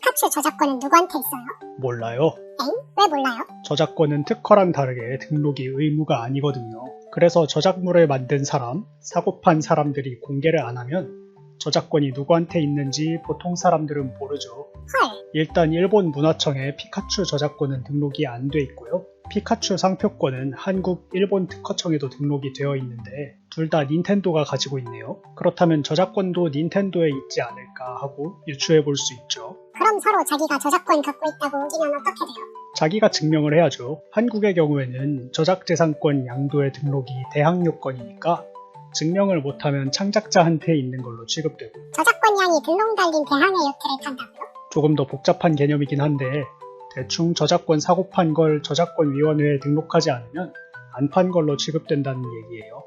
피카츄 저작권은 누구한테 있어요? 몰라요. 엥? 왜 몰라요? 저작권은 특허랑 다르게 등록이 의무가 아니거든요. 그래서 저작물을 만든 사람, 사고판 사람들이 공개를 안 하면 저작권이 누구한테 있는지 보통 사람들은 모르죠. 헐, 일단 일본 문화청에 피카츄 저작권은 등록이 안 돼 있고요. 피카츄 상표권은 한국, 일본 특허청에도 등록이 되어 있는데 둘 다 닌텐도가 가지고 있네요. 그렇다면 저작권도 닌텐도에 있지 않을까 하고 유추해 볼 수 있죠. 서로 자기가 저작권 갖고 있다고 우기면 어떻게 돼요? 자기가 증명을 해야죠. 한국의 경우에는 저작재산권 양도의 등록이 대항 요건이니까 증명을 못하면 창작자한테 있는 걸로 취급되고 저작권량이 등록 달린 대항해 요트를 탄다고요? 조금 더 복잡한 개념이긴 한데 대충 저작권 사고 판 걸 저작권위원회에 등록하지 않으면 안 판 걸로 취급된다는 얘기예요.